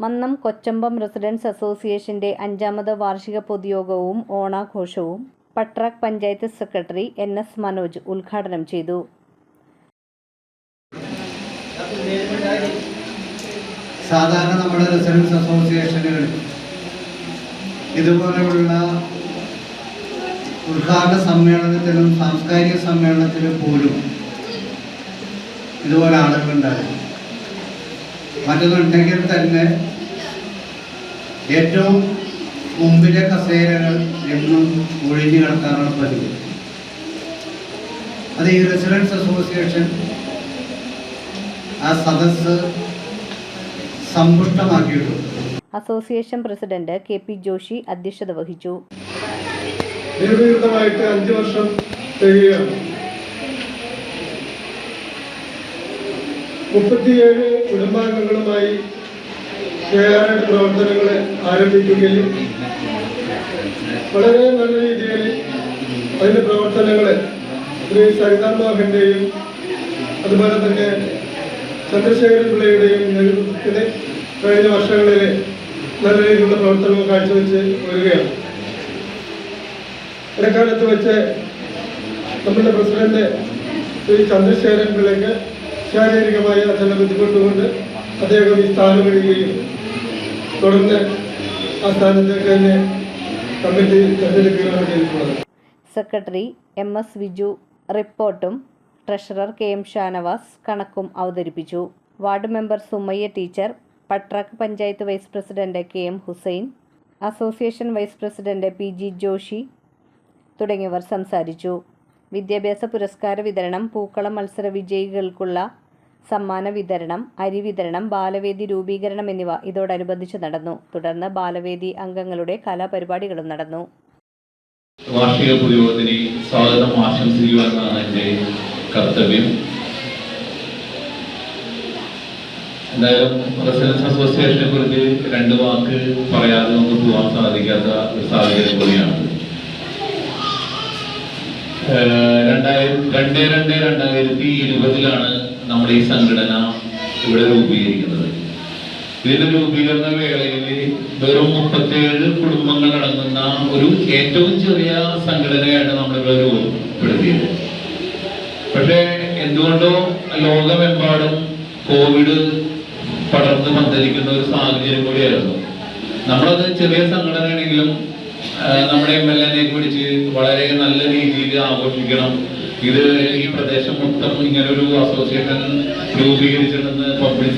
Mannam കൊച്ചമ്പം residence അസോസിയേഷന്റെ അഞ്ചാമത് വാർഷിക പൊതുയോഗവും ഓണാഘോഷവും പട്രാക് panchayat secretary N S Manoj ഉദ്ഘാടനം ചെയ്തു. സാധാരണ നമ്മുടെ റെസിഡൻസ് അസോസിയേഷനുകൾ ഇതുപോലെയുള്ള ഉദ്ഘാടന സമ്മേളനത്തിലും സാംസ്കാരിക സമ്മേളനത്തിലും പോലും ഇതുപോലെ ആളുകളുണ്ടാകും മറ്റൊന്നുണ്ടെങ്കിൽ തന്നെ ഏറ്റവും മുമ്പിലെ കസേരകൾ എന്നും ഒഴിഞ്ഞു കിടക്കാറാണ് പതിവ്. അത് ഈ റെസിഡൻസ് അസോസിയേഷൻ ആ സദസ്സ് സമ്പുഷ്ടമാക്കിയിട്ടുണ്ട്. Association president K P Joshi അധ്യക്ഷത വഹിച്ചു. ദീർഘയുദ്ധമായിട്ട് അഞ്ച് വർഷം തികയാണ് മുപ്പത്തിയേഴ് കുടുംബാംഗങ്ങളുമായി എഡ് പ്രവർത്തനങ്ങൾ ആരംഭിക്കുകയും വളരെ നല്ല രീതിയിൽ അതിന്റെ പ്രവർത്തനങ്ങൾ ശ്രീ സരിതാ മോഹന്റെയും അതുപോലെ തന്നെ ചന്ദ്രശേഖരൻ പിള്ളയുടെയും നേതൃത്വത്തിൽ കഴിഞ്ഞ വർഷങ്ങളിൽ നല്ല രീതിയിലുള്ള പ്രവർത്തനങ്ങൾ കാഴ്ചവെച്ച് വരികയാണ്. ഇടക്കാലത്ത് വെച്ച് നമ്മുടെ പ്രസിഡന്റ് ശ്രീ ചന്ദ്രശേഖരൻ പിള്ളയ്ക്ക് ശാരീരികമായ അച്ഛനെ ബുദ്ധിമുട്ടുകൊണ്ട് അദ്ദേഹം ഈ സ്ഥാനം ഒഴിയുകയും തുടർന്ന് ആ സ്ഥാനത്തേക്ക് തന്നെ കമ്മിറ്റി തെരഞ്ഞെടുക്കുകയാണ് ചെയ്തിട്ടുള്ളത്. സെക്രട്ടറി എം എസ് വിജു റിപ്പോർട്ടും ട്രഷറർ കെ എം ഷാനവാസ് കണക്കും അവതരിപ്പിച്ചു. Ward member Sumayya teacher പട്രാക്ക് panchayat vice president K M Hussain association vice president P G Joshi തുടങ്ങിയവർ സംസാരിച്ചു. വിദ്യാഭ്യാസ പുരസ്കാര വിതരണം പൂക്കളം മത്സര വിജയികൾക്കുള്ള സമ്മാന വിതരണം അരി വിതരണം ബാലവേദി രൂപീകരണം എന്നിവ ഇതോടനുബന്ധിച്ച് നടന്നു. തുടർന്ന് ബാലവേദി അംഗങ്ങളുടെ കലാപരിപാടികളും നടന്നു. വാർഷിക പൊതുയോഗത്തിന് സ്വാഗതം ആശംസിക്കുക എന്റെ കർത്തവ്യം. എന്തായാലും റെസിഡൻസ് അസോസിയേഷനെ കുറിച്ച് രണ്ട് വാക്ക് പറയാതെ നമുക്ക് പോകാൻ സാധിക്കാത്ത ഒരു സാഹചര്യം കൂടിയാണ്. രണ്ട് രണ്ട് രണ്ടായിരത്തി ഇരുപതിലാണ് ഈ സംഘടന ഇവിടെ രൂപീകരിക്കുന്നത്. ഇതിന്റെ രൂപീകരണ വേളയിൽ വെറും മുപ്പത്തിയേഴ് കുടുംബങ്ങൾ അടങ്ങുന്ന ഒരു ഏറ്റവും ചെറിയ സംഘടനയാണ് നമ്മളിവിടെ രൂപപ്പെടുത്തിയത്. പക്ഷേ എന്തുകൊണ്ടോ ലോകമെമ്പാടും കോവിഡ് പടർന്ന് പന്തലിക്കുന്ന ഒരു സാഹചര്യം കൂടിയായിരുന്നു. നമ്മളത് ചെറിയ സംഘടനയാണെങ്കിലും നമ്മുടെ എം എൽ എനെ വളരെ നല്ല രീതിയിൽ ആഘോഷിക്കണം ഇത് ഈ പ്രദേശം മൊത്തം ഇങ്ങനൊരു അസോസിയേഷൻ രൂപീകരിച്ചിട്ടുണ്ടെന്ന് പബ്ലിസിറ്റി